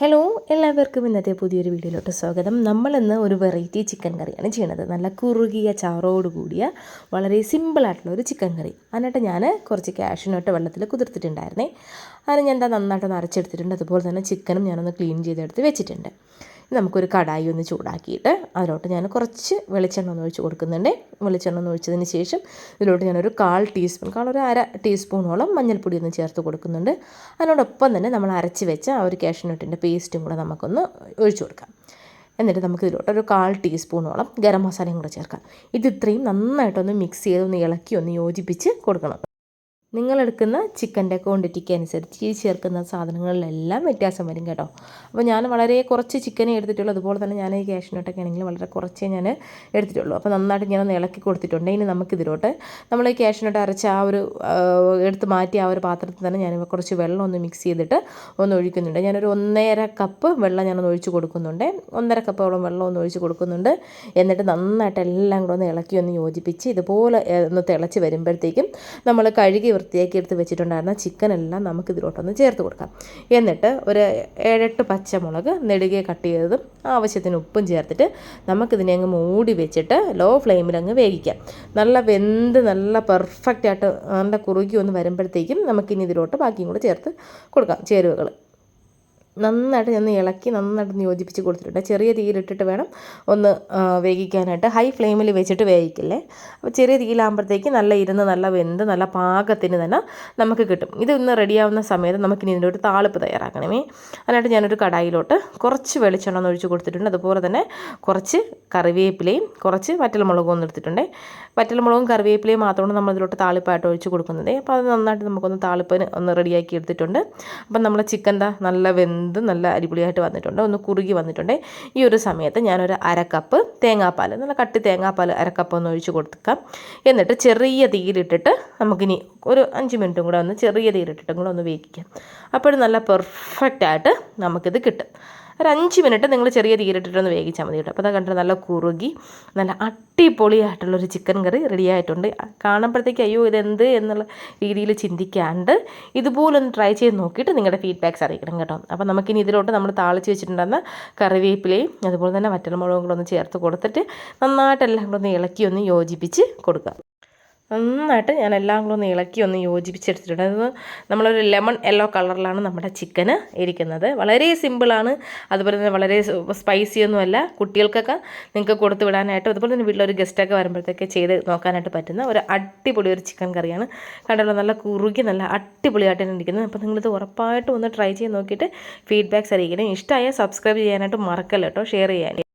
Hello എല്ലാവർക്കും ഇന്നത്തെ പുതിയൊരു വീഡിയോയിലോട്ട് സ്വാഗതം. നമ്മളിന്ന് ഒരു വെറൈറ്റി ചിക്കൻ കറിയാണ് ചെയ്യുന്നത് നല്ല കുറുകിയ ചാറോട് കൂടിയ വളരെ സിമ്പിളായിട്ടുള്ള ഒരു ചിക്കൻ കറി. എന്നിട്ട് ഞാൻ കുറച്ച് ക്യാഷിനോട്ട് വെള്ളത്തിൽ കുതിർത്തിട്ടുണ്ടായിരുന്നേ. അതിന് ഞാൻ എന്താ നന്നായിട്ട് അരച്ചെടുത്തിട്ടുണ്ട്. അതുപോലെ തന്നെ ചിക്കനും ഞാനൊന്ന് ക്ലീൻ ചെയ്തെടുത്ത് വെച്ചിട്ടുണ്ട്. നമുക്കൊരു കടായി ഒന്ന് ചൂടാക്കിയിട്ട് അതിലോട്ട് ഞാൻ കുറച്ച് വെളിച്ചെണ്ണ ഒന്ന് ഒഴിച്ച് കൊടുക്കുന്നുണ്ട്. വെളിച്ചെണ്ണ ഒന്ന് ഒഴിച്ചതിന് ശേഷം ഇതിലോട്ട് ഞാനൊരു കാൽ ടീസ്പൂൺ കാൽ ഒരു അര ടീസ്പൂണോളം മഞ്ഞൾപ്പൊടി ഒന്ന് ചേർത്ത് കൊടുക്കുന്നുണ്ട്. അതിനോടൊപ്പം തന്നെ നമ്മൾ അരച്ച് വെച്ച ആ ഒരു കാഷ്നട്ടിന്റെ പേസ്റ്റും കൂടെ നമുക്കൊന്ന് ഒഴിച്ചു കൊടുക്കാം. എന്നിട്ട് നമുക്ക് ഇതിലോട്ട് ഒരു കാൽ ടീസ്പൂണോളം ഗരം മസാലയും കൂടെ ചേർക്കാം. ഇത് ഇത്രയും നന്നായിട്ടൊന്ന് മിക്സ് ചെയ്ത് ഒന്ന് ഇളക്കി ഒന്ന് യോജിപ്പിച്ച് കൊടുക്കണം. നിങ്ങളെടുക്കുന്ന ചിക്കന്റെ ക്വാണ്ടിറ്റിക്ക് അനുസരിച്ച് ഈ ചേർക്കുന്ന സാധനങ്ങളിലെല്ലാം വ്യത്യാസം വരും കേട്ടോ. അപ്പോൾ ഞാൻ വളരെ കുറച്ച് ചിക്കനെ എടുത്തിട്ടുള്ളൂ. അതുപോലെ തന്നെ ഞാൻ ഈ ക്യാഷിനോട്ടൊക്കെ ആണെങ്കിൽ വളരെ കുറച്ചേ ഞാൻ എടുത്തിട്ടുള്ളൂ. അപ്പോൾ നന്നായിട്ട് ഞാൻ ഇളക്കി കൊടുത്തിട്ടുണ്ട്. ഇനി നമുക്കിതിലോട്ട് നമ്മൾ ഈ ക്യാഷിനോട്ട് അരച്ച ആ ഒരു എടുത്ത് മാറ്റി ആ ഒരു പാത്രത്തിൽ തന്നെ ഞാൻ കുറച്ച് വെള്ളം ഒന്ന് മിക്സ് ചെയ്തിട്ട് ഒന്ന് ഒഴിക്കുന്നുണ്ട്. ഞാനൊരു ഒന്നര കപ്പ് വെള്ളം ഞാനൊന്ന് ഒഴിച്ച് കൊടുക്കുന്നുണ്ട്. ഒന്നര കപ്പോളം വെള്ളം ഒന്ന് ഒഴിച്ച് കൊടുക്കുന്നുണ്ട്. എന്നിട്ട് നന്നായിട്ട് എല്ലാം കൂടെ ഒന്ന് ഇളക്കി ഒന്ന് യോജിപ്പിച്ച് ഇതുപോലെ ഒന്ന് തിളച്ച് വരുമ്പോഴത്തേക്കും നമ്മൾ കഴുകി വൃത്തിയാക്കി എടുത്ത് വെച്ചിട്ടുണ്ടായിരുന്ന ചിക്കൻ എല്ലാം നമുക്ക് ഇതിലോട്ടൊന്ന് ചേർത്ത് കൊടുക്കാം. എന്നിട്ട് ഒരു ഏഴെട്ട് പച്ചമുളക് നെടുകെ കട്ട് ചെയ്തതും ആവശ്യത്തിന് ഉപ്പും ചേർത്തിട്ട് നമുക്കിതിനെ അങ്ങ് മൂടി വെച്ചിട്ട് ലോ ഫ്ലെയിമിൽ അങ്ങ് വേവിക്കാം. നല്ല വെന്ത് നല്ല പെർഫെക്റ്റ് ആയിട്ട് നല്ല കുറുകി ഒന്ന് വരുമ്പോഴത്തേക്കും നമുക്കിനി ഇതിലോട്ട് ബാക്കിയും കൂടെ ചേർത്ത് കൊടുക്കാം ചേരുവകൾ നന്നായിട്ട് ഞാൻ ഇളക്കി നന്നായിട്ട് യോജിപ്പിച്ച് കൊടുത്തിട്ടുണ്ട്. ചെറിയ തീയിലിട്ടിട്ട് വേണം ഒന്ന് വേവിക്കാനായിട്ട്. ഹൈ ഫ്ലെയിമിൽ വെച്ചിട്ട് വേവിക്കില്ലേ? അപ്പോൾ ചെറിയ തീയിലാകുമ്പോഴത്തേക്ക് നല്ല ഇരുന്ന് നല്ല വെന്ത് നല്ല പാകത്തിന് തന്നെ നമുക്ക് കിട്ടും. ഇത് ഇന്ന് റെഡിയാവുന്ന സമയത്ത് നമുക്കിനി ഇതിന്റെ ഒരു താളിപ്പ് തയ്യാറാക്കണമേ. അതിനായിട്ട് ഞാനൊരു കടായിലോട്ട് കുറച്ച് വെളിച്ചെണ്ണ ഒന്ന് ഒഴിച്ച് കൊടുത്തിട്ടുണ്ട്. അതുപോലെ തന്നെ കുറച്ച് കറിവേപ്പിലയും കുറച്ച് വറ്റൽമുളകും ഒന്ന് എടുത്തിട്ടുണ്ട്. വറ്റൽമുളകും കറിവേപ്പിലയും മാത്രമാണ് നമ്മൾ ഇതിലോട്ട് താളിപ്പായിട്ട് ഒഴിച്ച് കൊടുക്കുന്നത്. അപ്പോൾ അത് നന്നായിട്ട് നമുക്കൊന്ന് താളിപ്പിന് ഒന്ന് റെഡിയാക്കി എടുത്തിട്ടുണ്ട്. അപ്പം നമ്മൾ ചിക്കൻ നല്ല വെന്ത് വെന്ത് നല്ല അടിപൊളിയായിട്ട് വന്നിട്ടുണ്ട്? ഒന്ന് കുറുകി വന്നിട്ടുണ്ട്. ഈ ഒരു സമയത്ത് ഞാനൊരു അരക്കപ്പ് തേങ്ങാപ്പാൽ നല്ല കട്ടി തേങ്ങാപ്പാൽ അരക്കപ്പ് ഒന്ന് ഒഴിച്ച് കൊടുക്കാം. എന്നിട്ട് ചെറിയ തീയിലിട്ടിട്ട് നമുക്കിനി ഒരു അഞ്ച് മിനിറ്റും കൂടെ ഒന്ന് ചെറിയ തീയിലിട്ടിട്ടും കൂടെ ഒന്ന് വേവിക്കാം. അപ്പോഴും നല്ല പെർഫെക്റ്റായിട്ട് നമുക്കിത് കിട്ടും. ഒരു അഞ്ച് മിനിറ്റ് നിങ്ങൾ ചെറിയ തീരിട്ടിട്ടൊന്ന് വേവിച്ചാൽ മതി കേട്ടോ. അപ്പോൾ അത് കണ്ടിട്ട് നല്ല കുറുകി നല്ല അടിപൊളിയായിട്ടുള്ളൊരു ചിക്കൻ കറി റെഡി ആയിട്ടുണ്ട് കാണുമ്പോഴത്തേക്ക് അയ്യോ ഇതെന്ത് എന്നുള്ള രീതിയിൽ ചിന്തിക്കാണ്ട് ഇതുപോലൊന്ന് ട്രൈ ചെയ്ത് നോക്കിയിട്ട് നിങ്ങളുടെ ഫീഡ്ബാക്ക്സ് അറിയിക്കണം കേട്ടോ. അപ്പോൾ നമുക്കിനി ഇതിലോട്ട് നമ്മൾ താളിച്ച് വെച്ചിട്ടുണ്ടെന്ന കറിവേപ്പിലയും അതുപോലെ തന്നെ വറ്റൽമുളകും കൂടെ ഒന്ന് ചേർത്ത് കൊടുത്തിട്ട് നന്നായിട്ട് എല്ലാം കൂടെ ഒന്ന് ഇളക്കി ഒന്ന് യോജിപ്പിച്ച് കൊടുക്കുക. നന്നായിട്ട് ഞാൻ എല്ലാം കൂടെ ഒന്ന് ഇളക്കി ഒന്ന് യോജിപ്പിച്ചെടുത്തിട്ടുണ്ട്. അത് നമ്മളൊരു ലെമൺ യെല്ലോ കളറിലാണ് നമ്മുടെ ചിക്കന് ഇരിക്കുന്നത്. വളരെ സിമ്പിളാണ്. അതുപോലെ തന്നെ വളരെ സ്പൈസി ഒന്നുമല്ല. കുട്ടികൾക്കൊക്കെ നിങ്ങൾക്ക് കൊടുത്തു വിടാനായിട്ട് അതുപോലെ തന്നെ വീട്ടിലൊരു ഗസ്റ്റൊക്കെ വരുമ്പോഴത്തേക്ക് ചെയ്ത് നോക്കാനായിട്ട് പറ്റുന്ന ഒരു അടിപൊളി ഒരു ചിക്കൻ കറിയാണ്. കണ്ടല്ലോ നല്ല കുറുകി നല്ല അടിപൊളിയായിട്ട് ഇരിക്കുന്നത്. അപ്പോൾ നിങ്ങളിത് ഉറപ്പായിട്ടും ഒന്ന് ട്രൈ ചെയ്ത് നോക്കിയിട്ട് ഫീഡ്ബാക്ക്സ് അറിയിക്കണം. ഇഷ്ടമായ സബ്സ്ക്രൈബ് ചെയ്യാനായിട്ട് മറക്കല്ലോ കേട്ടോ ഷെയർ ചെയ്യാൻ.